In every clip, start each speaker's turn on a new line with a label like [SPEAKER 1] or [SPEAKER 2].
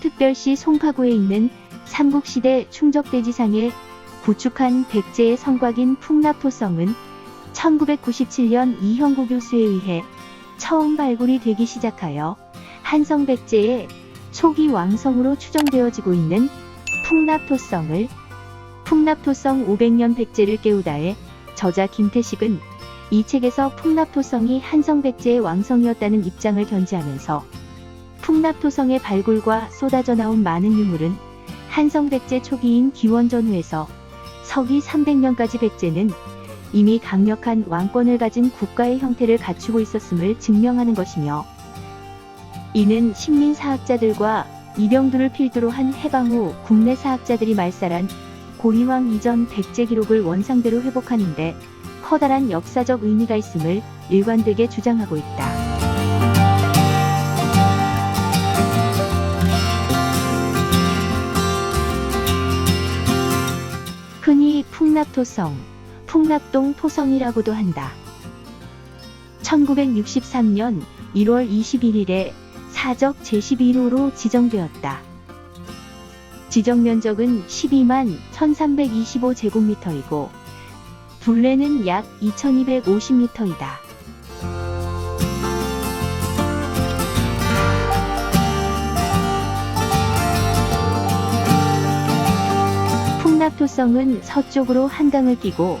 [SPEAKER 1] 특별시 송파구에 있는 삼국시대 충적대지상에 구축한 백제의 성곽인 풍납토성은 1997년 이형구 교수에 의해 처음 발굴이 되기 시작하여 한성 백제의 초기 왕성으로 추정되어지고 있는 풍납토성을 풍납토성 500년 백제를 깨우다에 저자 김태식은 이 책에서 풍납토성이 한성 백제의 왕성이었다는 입장을 견지하면서 풍납토성의 발굴과 쏟아져 나온 많은 유물은 한성 백제 초기인 기원전후에서 서기 300년까지 백제는 이미 강력한 왕권을 가진 국가의 형태를 갖추고 있었음을 증명하는 것이며 이는 식민사학자들과 이병두를 필두로 한 해방 후 국내 사학자들이 말살한 고리왕 이전 백제 기록을 원상대로 회복하는데 커다란 역사적 의미가 있음을 일관되게 주장하고 있다. 풍납토성, 풍납동 토성이라고도 한다. 1963년 1월 21일에 사적 제11호로 지정되었다. 지정 면적은 12만 1325제곱미터이고 둘레는 약 2250m이다. 풍납토성은 서쪽으로 한강을 끼고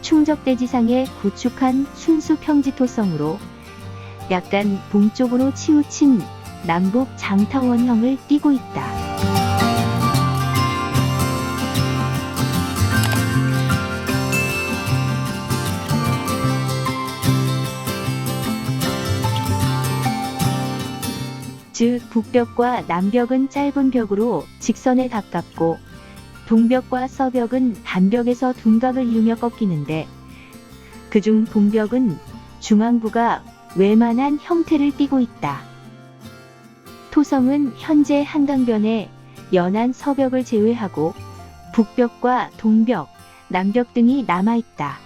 [SPEAKER 1] 충적대지상에 구축한 순수 평지토성으로 약간 동쪽으로 치우친 남북 장타원형을 띠고 있다. 즉 북벽과 남벽은 짧은 벽으로 직선에 가깝고 동벽과 서벽은 단벽에서 둔각을 이루며 꺾이는데 그중 동벽은 중앙부가 외만한 형태를 띠고 있다. 토성은 현재 한강변에 연안 서벽을 제외하고 북벽과 동벽, 남벽 등이 남아있다.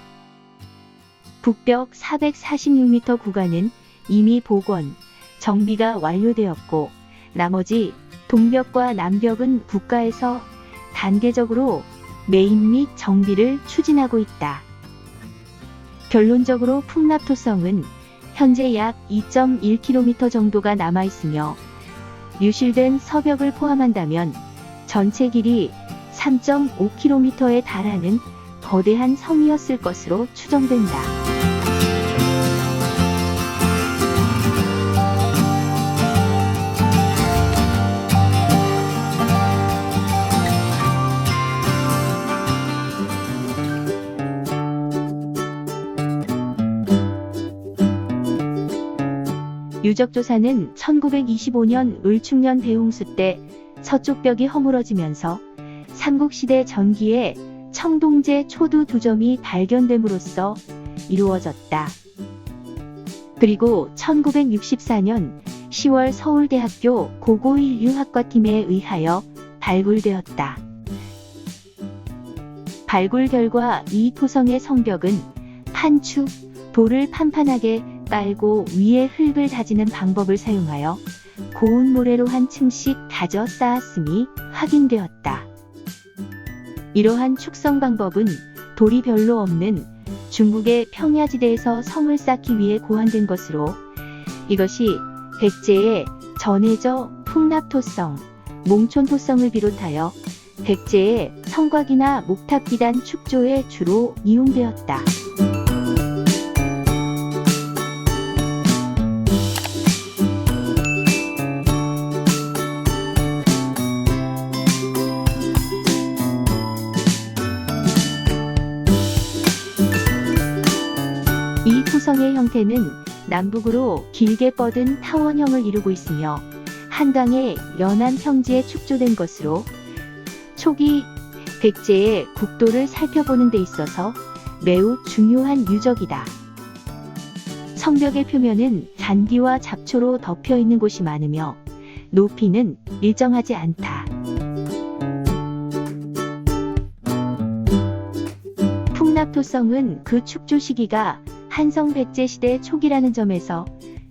[SPEAKER 1] 북벽 446m 구간은 이미 복원, 정비가 완료되었고 나머지 동벽과 남벽은 국가에서 단계적으로 매입 및 정비를 추진하고 있다. 결론적으로 풍납토성은 현재 약 2.1km 정도가 남아 있으며 유실된 서벽을 포함한다면 전체 길이 3.5km에 달하는 거대한 성이었을 것으로 추정된다. 유적조사는 1925년 을충년 대홍수 때 서쪽 벽이 허물어지면서 삼국시대 전기에 청동제 초두 두 점이 발견됨으로써 이루어졌다. 그리고 1964년 10월 서울대학교 고고일 유학과팀에 의하여 발굴되었다. 발굴 결과 이 토성의 성벽은 판축, 돌을 판판하게 깔고 위에 흙을 다지는 방법을 사용하여 고운 모래로 한 층씩 다져 쌓았음이 확인되었다. 이러한 축성 방법은 돌이 별로 없는 중국의 평야지대에서 성을 쌓기 위해 고안된 것으로 이것이 백제의 전해저 풍납토성, 몽촌토성을 비롯하여 백제의 성곽이나 목탑 기단 축조에 주로 이용되었다. 이 토성의 형태는 남북으로 길게 뻗은 타원형을 이루고 있으며 한강의 연안 평지에 축조된 것으로 초기 백제의 국도를 살펴보는 데 있어서 매우 중요한 유적이다. 성벽의 표면은 잔디와 잡초로 덮여 있는 곳이 많으며 높이는 일정하지 않다. 풍납토성은 그 축조 시기가 한성 백제 시대 초기라는 점에서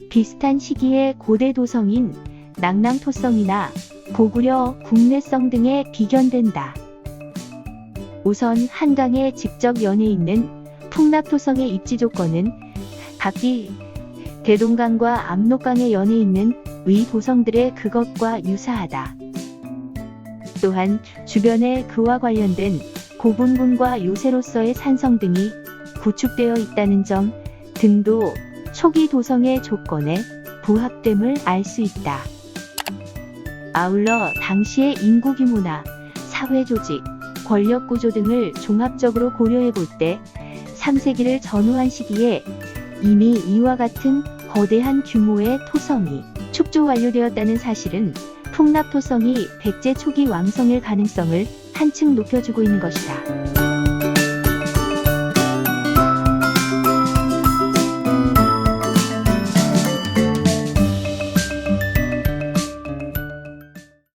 [SPEAKER 1] 비슷한 시기의 고대 도성인 낙랑토성이나 고구려, 국내성 등에 비견된다. 우선 한강에 직접 연해 있는 풍납토성의 입지 조건은 각기 대동강과 압록강에 연해 있는 위 도성들의 그것과 유사하다. 또한 주변에 그와 관련된 고분군과 요새로서의 산성 등이 구축되어 있다는 점 등도 초기 도성의 조건에 부합됨을 알 수 있다. 아울러 당시의 인구 규모나 사회 조직, 권력 구조 등을 종합적으로 고려해 볼 때 3세기를 전후한 시기에 이미 이와 같은 거대한 규모의 토성이 축조 완료되었다는 사실은 풍납토성이 백제 초기 왕성일 가능성을 한층 높여주고 있는 것이다.